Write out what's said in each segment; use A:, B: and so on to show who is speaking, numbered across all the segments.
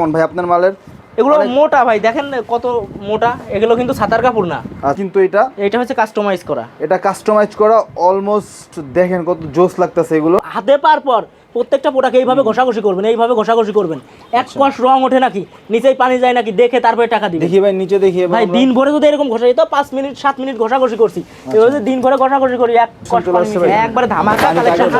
A: কোন ভাই আপনার মালের?
B: এগুলো মোটা ভাই দেখেন কত মোটা? এগুলো কিন্তু সাতার কাপড় না।
A: কিন্তু এটা
B: এটা হচ্ছে কাস্টমাইজ করা।
A: এটা কাস্টমাইজ করা অলমোস্ট দেখেন কত জোস লাগতেছে এগুলো।
B: হাতে পার পর প্রত্যেকটা প্রোডাক্ট এইভাবে ঘষাঘষি করবেন এইভাবে ঘষাঘষি করবেন। এক
A: আচ্ছা।
B: কষ রং ওঠে নাকি? নিচেই পানি যায় নাকি? দেখে তারপরে টাকা দিবেন।
A: দেখি ভাই নিচে দেখি
B: ভাই দিন ভরে যদি এরকম ঘষা যেত পাঁচ মিনিট সাত মিনিট ঘষাঘষি করছি। এবার যদি দিন ভরে ঘষাঘষি করি এক
A: ভাই।
B: একবারে ধামাকা কালেকশন।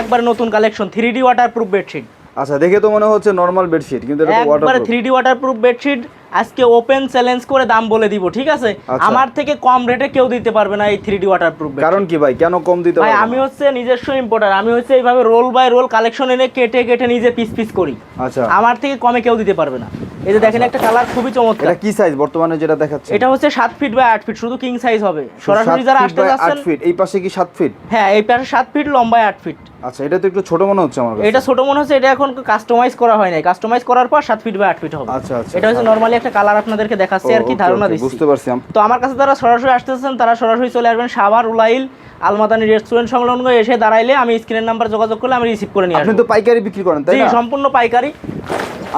B: একবার নতুন collection three D waterproof bedsheet
A: আচ্ছা দেখে তো মনে হচ্ছে নরমাল বেডশিট কিন্তু এটা waterproof
B: three D waterproof bedsheet আজকে ওপেন চ্যালেঞ্জ করে দাম বলে দিব ঠিক আছে?
A: আচ্ছা।
B: আমার থেকে কম রেটে কেউ দিতে পারবে না এই থ্রি ডি ওয়াটার প্রুফ
A: কারণ কি ভাই? কেন কম দিতে
B: ভাই আমি হচ্ছে নিজস্ব ইম্পোর্টার আমি হচ্ছে এইভাবে রোল বাই রোল কালেকশন এনে কেটে কেটে নিজে পিস পিস করি।
A: আচ্ছা।
B: আমার থেকে কমে কেউ দিতে পারবে না। এই যে দেখেন একটা কালার খুবই চমৎকার।
A: এটা কি সাইজ বর্তমানে যেটা দেখাচ্ছে?
B: এটা হচ্ছে সাত ফিট বাই আট ফিট শুধু কিং সাইজ হবে। সরাসরি যারা আসতে যাচ্ছেন 8
A: ফিট এই পাশে কি সাত ফিট
B: হ্যাঁ এই পাশে সাত ফিট লম্বায় আট ফিট
A: আচ্ছা এটা তো একটু ছোট মনে হচ্ছে আমার কাছে।
B: এটা ছোট মনে হচ্ছে এটা এখন কাস্টমাইজ করা হয় নাই। কাস্টমাইজ করার পর সাত ফিট বাই আট ফিট হবে।
A: আচ্ছা, আচ্ছা।
B: এটা হচ্ছে নর্মালি একটা কালার আপনাদেরকে দেখাচ্ছে আর কি ধারণা দিচ্ছি।
A: বুঝতে পারছি
B: তো আমার কাছে যারা সরাসরি আসতেছেন তারা সরাসরি চলে আসবেন সাভার উলাইল আলমাদানি রেস্টুরেন্ট সংলগ্ন এসে দাঁড়াইলে আমি স্ক্রিনের নাম্বার যোগাযোগ করলে আমি রিসিভ করে নিয়ে
A: আপনি
B: আসব।
A: তো পাইকারি বিক্রি করেন তাই না?
B: সম্পূর্ণ পাইকারি।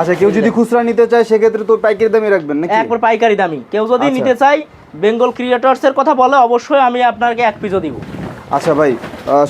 A: আচ্ছা কেউ যদি খুচরা নিতে চায় সেক্ষেত্রে তো পাইকারি দামই রাখবেন নাকি?
B: একবার পাইকারি দামি কেউ যদি
A: আচ্ছা।
B: নিতে চাই বেঙ্গল ক্রিয়েটর্স এর কথা বলে অবশ্যই আমি আপনাকে এক পিসও দিব।
A: আচ্ছা ভাই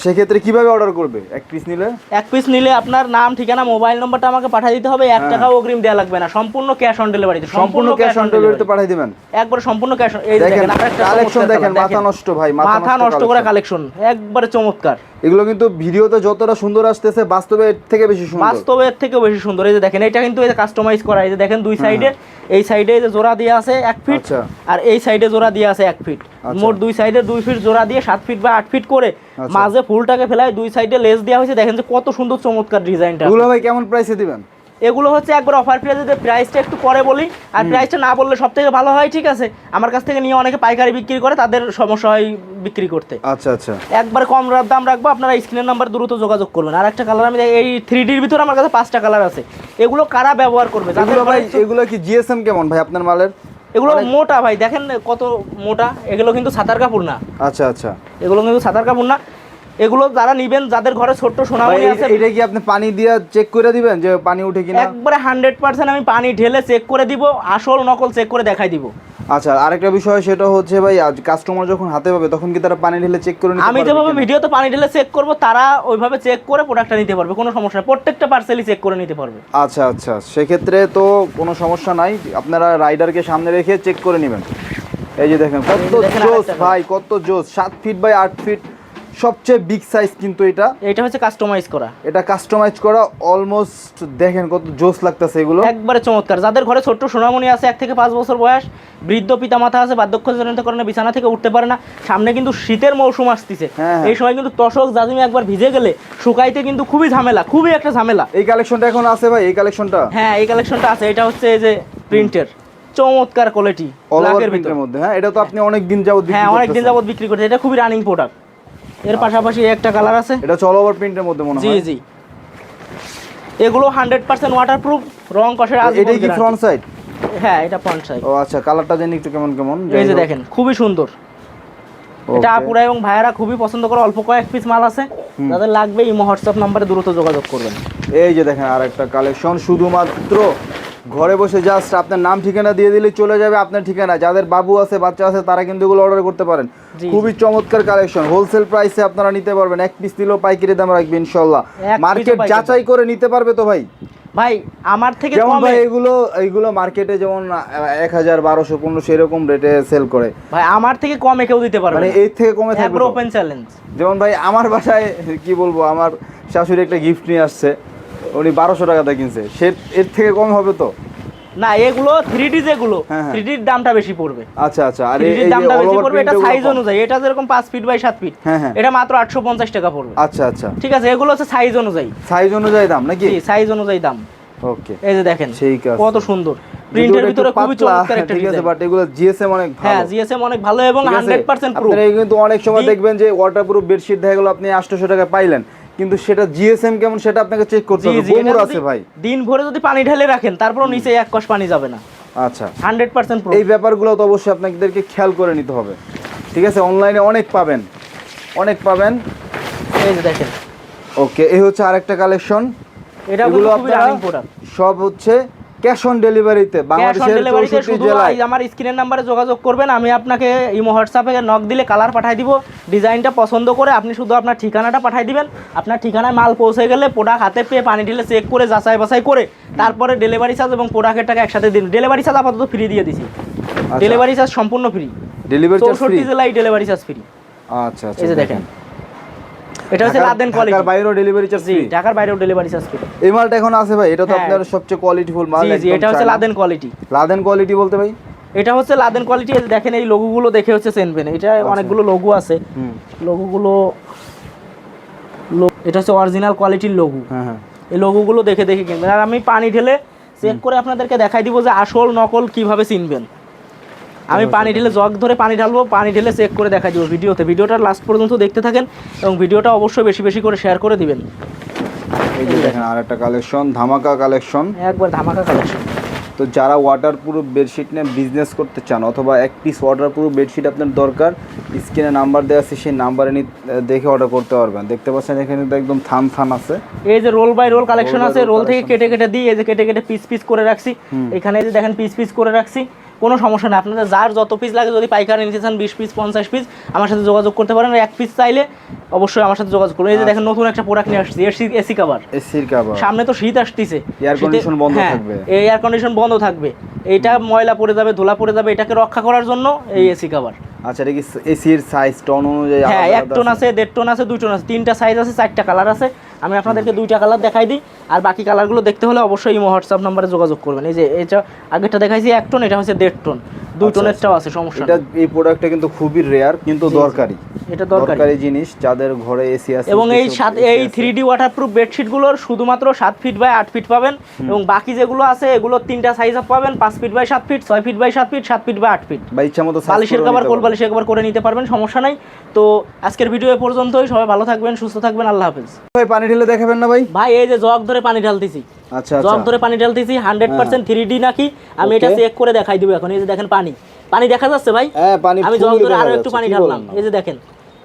A: সেক্ষেত্রে কীভাবে অর্ডার করবে? এক পিস নিলে?
B: এক পিস নিলে আপনার নাম ঠিকানা মোবাইল নম্বরটা আমাকে পাঠিয়ে দিতে হবে। এক
A: হ্যাঁ।
B: টাকাও অগ্রিম দেওয়া লাগবে না। সম্পূর্ণ ক্যাশ অন ডেলিভারি
A: সম্পূর্ণ ক্যাশ অন ডেলিভারিতে পাঠিয়ে দিবেন।
B: একবার সম্পূর্ণ ক্যাশ এই
A: দেখেন কালেকশন দেখেন মাথা নষ্ট ভাই
B: মাথা নষ্ট করে কালেকশন একবারে চমৎকার।
A: এগুলো কিন্তু ভিডিওতে যতটা সুন্দর আসতেছে বাস্তবে এর থেকে বেশি সুন্দর।
B: বাস্তবে এর থেকেও বেশি সুন্দর। এই যে দেখেন এটা কিন্তু এই যে কাস্টমাইজ করা এই যে দেখেন দুই সাইডে এই সাইডে যে জোড়া দিয়ে আছে এক ফিট
A: আচ্ছা।
B: আর এই সাইডে জোড়া দিয়ে আছে এক ফিট।
A: আচ্ছা।
B: মোট দুই সাইডে দুই ফিট জোড়া দিয়ে সাত ফিট বা আট ফিট করে
A: আচ্ছা।
B: মাঝে ফুলটাকে ফেলায় দুই সাইডে লেস দেওয়া হয়েছে। দেখেন যে কত সুন্দর চমৎকার ডিজাইনটা।
A: ভাই কেমন প্রাইসে দিবেন?
B: এগুলো হচ্ছে একবার অফার প্রাইসে যে প্রাইসটা একটু পরে বলি আর প্রাইসটা না বললে সব থেকে ভালো হয় ঠিক আছে? আমার কাছ থেকে নিয়ে অনেকে পাইকারি বিক্রি করে তাদের সমস্যা হয় বিক্রি করতে।
A: আচ্ছা আচ্ছা।
B: একবার কম দাম রাখব আপনারা স্ক্রিনের নাম্বার দ্রুত যোগাযোগ করবেন। আর একটা কালার আমি এই থ্রি ডির ভিতরে আমার কাছে পাঁচটা কালার আছে। এগুলো কারা ব্যবহার করবে?
A: এগুলো ভাই এগুলো কি জিএসএম কেমন ভাই আপনার মালের?
B: এগুলো মোটা ভাই দেখেন কত মোটা? এগুলো কিন্তু সাতার কাপড় না।
A: আচ্ছা আচ্ছা।
B: এগুলো কিন্তু সাতার কাপড় না। এগুলো যারা নিবেন যাদের ঘরে ছোট্ট সোনামণি আছে
A: এটা কি আপনি পানি দিয়ে চেক করে দিবেন যে পানি উঠে কিনা?
B: একবারে হান্ড্রেড পার্সেন্ট আমি পানি ঢেলে চেক করে দিব আসল নকল চেক করে দেখাই দিব।
A: আচ্ছা আরেকটা বিষয় সেটা হচ্ছে ভাই আজ কাস্টমার যখন হাতে পাবে তখন কি তারা পানি ঢেলে চেক করে
B: আমি যেভাবে ভিডিওতে পানি ঢেলে চেক করব তারা ওইভাবে চেক করে প্রোডাক্টটা নিতে পারবে কোনো সমস্যা নেই। প্রত্যেকটা পার্সেলই চেক করে নিতে পারবে।
A: আচ্ছা আচ্ছা সেক্ষেত্রে তো কোনো সমস্যা নাই আপনারা রাইডারকে সামনে রেখে চেক করে নেবেন। এই যে দেখেন কত জোস ভাই কত জোস সাত ফিট বাই আট ফিট সবচেয়ে বিগ সাইজ কিন্তু এটা।
B: এটা হচ্ছে কাস্টমাইজ করা।
A: এটা কাস্টমাইজ করা অলমোস্ট দেখেন কত জোস লাগতেছে এগুলো।
B: একবারে চমৎকার। যাদের ঘরে ছোট্ট সোনামণি আছে এক থেকে পাঁচ বছর বয়স বৃদ্ধ পিতা পিতামাতা আছে বার্ধক্যজনিত কারণে বিছানা থেকে উঠতে পারে না সামনে কিন্তু শীতের মৌসুম আসতেছে।
A: হ্যাঁ, হ্যাঁ।
B: এই সময় কিন্তু তশক জাজিমে একবার ভিজে গেলে শুকাইতে কিন্তু খুবই ঝামেলা খুবই একটা ঝামেলা।
A: এই কালেকশনটা এখন আছে ভাই এই কালেকশনটা
B: হ্যাঁ এই কালেকশনটা আছে। এটা হচ্ছে এই যে প্রিন্টের চমৎকার কোয়ালিটি ভিতর।
A: মধ্যে হ্যাঁ? এটা তো আপনি অনেক দিন যাবত
B: হ্যাঁ অনেক দিন। যাবত বিক্রি করতে এটা খুবই রানিং প্রোডাক্ট এর পাশাপাশি একটা কালার আছে।
A: এটা অল ওভার প্রিন্টের মধ্যে মনে হয়।
B: জি। জি এগুলো হান্ড্রেড পার্সেন্ট ওয়াটারপ্রুফ রং কষের আজ
A: এটাই কি ফ্রন্ট সাইড
B: হ্যাঁ এটা ফ্রন্ট সাইড
A: ও আচ্ছা কালারটা জানি একটু কেমন কেমন?
B: এই যে দেখেন খুবই সুন্দর। এটা আপুরা এবং ভাইয়ারা খুবই পছন্দ করে অল্প কয়েক পিস মাল আছে। যাদের লাগবে ইমো হোয়াটসঅ্যাপ নাম্বারে দ্রুত যোগাযোগ করবেন।
A: এই যে দেখেন আরেকটা কালেকশন শুধুমাত্র ঘরে বসে জাস্ট আপনার নাম ঠিকানা দিয়ে দিলে চলে যাবে আপনার ঠিকানা। যাদের বাবু আছে বাচ্চা আছে তারা কিন্তু এগুলো অর্ডার করতে পারেন। খুবই চমৎকার কালেকশন হোলসেল প্রাইসে আপনারা নিতে পারবেন। এক পিস দিলেও পাইকারি দাম রাখবে ইনশাল্লাহ। মার্কেট যাচাই করে নিতে পারবে তো ভাই?
B: ভাই আমার থেকে
A: যেমন ভাই এগুলো এইগুলো মার্কেটে যেমন এক হাজার বারোশো পনেরোশো এরকম রেটে সেল করে।
B: ভাই আমার থেকে কমে কেউ দিতে পারবে
A: মানে। এর থেকে কমে থাকবে
B: ওপেন চ্যালেঞ্জ
A: যেমন ভাই আমার বাসায় কি বলব আমার শাশুড়ি একটা গিফট নিয়ে আসছে। উনি বারোশো টাকাতে কিনছে। সে এর থেকে কম হবে তো?
B: না এগুলো থ্রি ডি যেগুলো
A: হ্যাঁ, হ্যাঁ।
B: থ্রি ডির দামটা বেশি পড়বে।
A: আচ্ছা আচ্ছা। আর
B: থ্রি
A: এই
B: দামটা বেশি পড়বে এটা সাইজ অনুযায়ী। এটা যেরকম পাঁচ ফিট বাই সাত ফিট
A: হ্যাঁ, হ্যাঁ।
B: এটা মাত্র আটশো পঞ্চাশ টাকা পড়বে।
A: আচ্ছা আচ্ছা।
B: ঠিক আছে এগুলো হচ্ছে সাইজ অনুযায়ী।
A: সাইজ অনুযায়ী দাম নাকি?
B: জি সাইজ অনুযায়ী দাম।
A: ওকে।
B: এই যে দেখেন
A: ঠিক আছে।
B: কত সুন্দর। প্রিন্টের ভিতরে খুবই চমৎকার একটা
A: ঠিক আছে বাট এগুলো জিএসএম অনেক ভালো।
B: হ্যাঁ জিএসএম অনেক ভালো এবং
A: ঠিক আছে?
B: হান্ড্রেড পার্সেন্ট প্রুফ
A: আপনারা কিন্তু অনেক সময় দেখবেন যে ওয়াটারপ্রুফ বেডশিট দেখা গেলো আপনি আটশোশো টাকা পাইলেন। কিন্তু সেটা জিএসএম কেমন সেটা আপনাকে চেক করতে হবে। গোমর আছে ভাই।
B: দিন ভরে যদি পানি ঢেলে রাখেন তারপর নিচে এক কষ পানি যাবে না।
A: আচ্ছা।
B: হান্ড্রেড পার্সেন্ট
A: এই ব্যাপারগুলো তো অবশ্যই আপনাদেরকে খেয়াল করে নিতে হবে। ঠিক আছে অনলাইনে অনেক পাবেন। অনেক পাবেন।
B: এই যে দেখেন।
A: ওকে এই হচ্ছে আরেকটা কালেকশন
B: এটা
A: হলো
B: খুবই
A: আপনারা সব হচ্ছে ক্যাশ অন ডেলিভারিতে বাংলাদেশের চৌষট্টি
B: শুধু
A: জেলায়।
B: আমার স্ক্রিনের নাম্বারে যোগাযোগ করবেন আমি আপনাকে ইমো হোয়াটসঅ্যাপে নক দিলে কালার পাঠিয়ে দিব। ডিজাইনটা পছন্দ করে আপনি শুধু আপনার ঠিকানাটা পাঠিয়ে দিবেন। আপনার ঠিকানায় মাল পৌঁছে গেলে প্রোডাক্ট হাতে পেয়ে পানি ঢেলে চেক করে যাচাই বাছাই করে তারপরে ডেলিভারি চার্জ এবং প্রোডাক্টের টাকা একসাথে দিন। ডেলিভারি চার্জ আপাতত ফ্রি দিয়ে দিছি। ডেলিভারি চার্জ সম্পূর্ণ ফ্রি
A: ডেলিভারি চার্জ ফ্রি
B: জেলায় ডেলিভারি চার্জ ফ্রি
A: আচ্ছা আচ্ছা
B: এই যে দেখেন। এটা হচ্ছে লাদেন
A: ঢাকার
B: কোয়ালিটি
A: বাইরেও ডেলিভারি চার্জ ফ্রি
B: ঢাকার বাইরেও ডেলিভারি চার্জ ফ্রি
A: এই মালটা এখন আছে ভাই এটা তো
B: হ্যাঁ।
A: আপনার সবচেয়ে কোয়ালিটিফুল মাল
B: জি জি এটা হচ্ছে লাদেন কোয়ালিটি
A: লাদেন কোয়ালিটি বলতে ভাই?
B: এটা হচ্ছে লাদেন কোয়ালিটি দেখেন এই লোগোগুলো দেখে হচ্ছে চেনবেন। এটা অনেকগুলো লোগো আছে। লোগোগুলো এটা হচ্ছে অরিজিনাল কোয়ালিটির লোগো
A: হ্যাঁ হ্যাঁ।
B: এই লোগোগুলো দেখে দেখে কিনবেন। আর আমি পানি ঢেলে চেক করে আপনাদেরকে দেখাই দিব যে আসল নকল কীভাবে চিনবেন। আমি পানি ঢেলে জগ ধরে পানি ঢালবো পানি ঢেলে চেক করে দেখা দিব ভিডিওতে। ভিডিওটা লাস্ট পর্যন্ত দেখতে থাকেন এবং ভিডিওটা অবশ্যই বেশি বেশি করে শেয়ার করে দিবেন।
A: এই যে দেখেন আর একটা কালেকশন ধামাকা কালেকশন
B: একবার ধামাকা কালেকশন
A: তো যারা ওয়াটার প্রুফ বেডশিট নিয়ে বিজনেস করতে চান অথবা এক পিস ওয়াটার প্রুফ বেডশিট আপনার দরকার স্ক্রিনে নাম্বার দেওয়া আছে সেই নাম্বারে দেখে অর্ডার করতে পারবেন। দেখতে পাচ্ছেন এখানে তো একদম থান থান আছে।
B: এই যে রোল বাই রোল কালেকশন আছে রোল থেকে কেটে কেটে দিই এই যে কেটে কেটে পিস পিস করে রাখছি। এখানে যে দেখেন পিস পিস করে রাখছি। কোনো সমস্যা নেই। আপনাদের যার যত পিস লাগে যদি পাইকারি নিতে চান বিশ পিস পঞ্চাশ পিস আমার সাথে যোগাযোগ করতে পারেন। এক পিস চাইলে অবশ্যই আমার সাথে যোগাযোগ করুন। এই যে দেখেন নতুন একটা প্রোডাক্ট নিয়ে আসছি এসি এসি কাভার
A: এসির কাবার
B: সামনে তো শীত আসতেছে।
A: Air condition বন্ধ থাকবে।
B: এই এয়ার কন্ডিশন বন্ধ থাকবে। এটা ময়লা পড়ে যাবে ধুলা পড়ে যাবে এটাকে রক্ষা করার জন্য এই এসি কাভার
A: আচ্ছা এটা কি এসির সাইজ টন অনুযায়ী
B: হ্যাঁ এক টন আছে? দেড় টোন আছে দুই টোন আছে তিনটা সাইজ আছে চারটা কালার আছে। আমি আপনাদেরকে দুইটা কালার দেখাই দিই আর বাকি কালারগুলো দেখতে হলে অবশ্যই ইমো হোয়াটসঅ্যাপ নাম্বারে যোগাযোগ করবেন। এই যে এটা আগেরটা দেখাইছি এক টন এটা হচ্ছে দেড় টন দুই
A: টনেরটাও
B: টোনেরটাও আছে সমস্যা
A: এটা এই প্রোডাক্টটা কিন্তু খুবই রেয়ার কিন্তু দরকারি।
B: এটা দরকারি।
A: জিনিস যাদের ঘরে এসি আছে
B: এবং এই সাত এই থ্রি ডি ওয়াটারপ্রুফ বেডশিটগুলোর শুধুমাত্র সাত ফিট বাই আট ফিট পাবেন এবং বাকি যেগুলো আছে এগুলো তিনটা সাইজ পাবেন পাঁচ ফিট বাই সাত ফিট ছয় ফিট বাই সাত ফিট সাত ফিট বাই আট ফিট
A: বা ইচ্ছা মতো
B: বালিশের কভার কোল করে নিতে পারবেন সমস্যা নাই। তো আজকের ভিডিও এ পর্যন্তই সবাই ভালো থাকবেন সুস্থ থাকবেন আল্লাহ হাফেজ।
A: ভাই পানি ঢেলে দেখাবেন না ভাই?
B: ভাই এই যে জগ ধরে পানি ঢালতেছি।
A: আচ্ছা
B: জগ
A: আচ্ছা
B: ধরে পানি ঢালতেছি হান্ড্রেড পার্সেন্ট থ্রি ডি নাকি? আমি এটা চেক করে দেখাই দিব এখন এই যে দেখেন পানি। পানি দেখা যাচ্ছে ভাই?
A: হ্যাঁ পানি
B: আমি জগ
A: fully
B: ধরে আরও একটু পানি ঢাললাম এই যে দেখেন।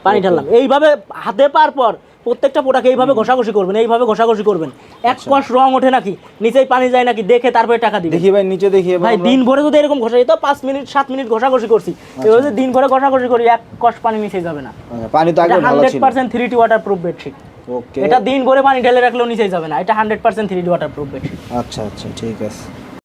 B: পানি ঢাললাম। এইভাবে হাতে পার পর প্রত্যেকটা প্রোডাক্ট এইভাবে ঘষাঘষি করবেন এইভাবে ঘষাঘষি করবেন। এক
A: আচ্ছা।
B: কষ রং ওঠে নাকি? নিচেই পানি যায় নাকি? দেখে তারপরে টাকা দিবেন।
A: দেখি ভাই নিচে দেখি
B: ভাই দিন ভরে যদি এরকম ঘষা যেত পাঁচ মিনিট সাত মিনিট ঘষাঘষি করছি।
A: আচ্ছা।
B: এভাবে যদি দিন ভরে ঘষাঘষি করি এক কষ পানি নিচে যাবে না।
A: আচ্ছা, পানি তো আগে ভালো ছিল।
B: Percent three T waterproof bedsheet
A: okay
B: এটা দিন ভরে পানি ঢেলে রাখলেও নিচেই যাবে না। এটা hundred percent three D waterproof bedsheet
A: আচ্ছা আচ্ছা ঠিক আছে।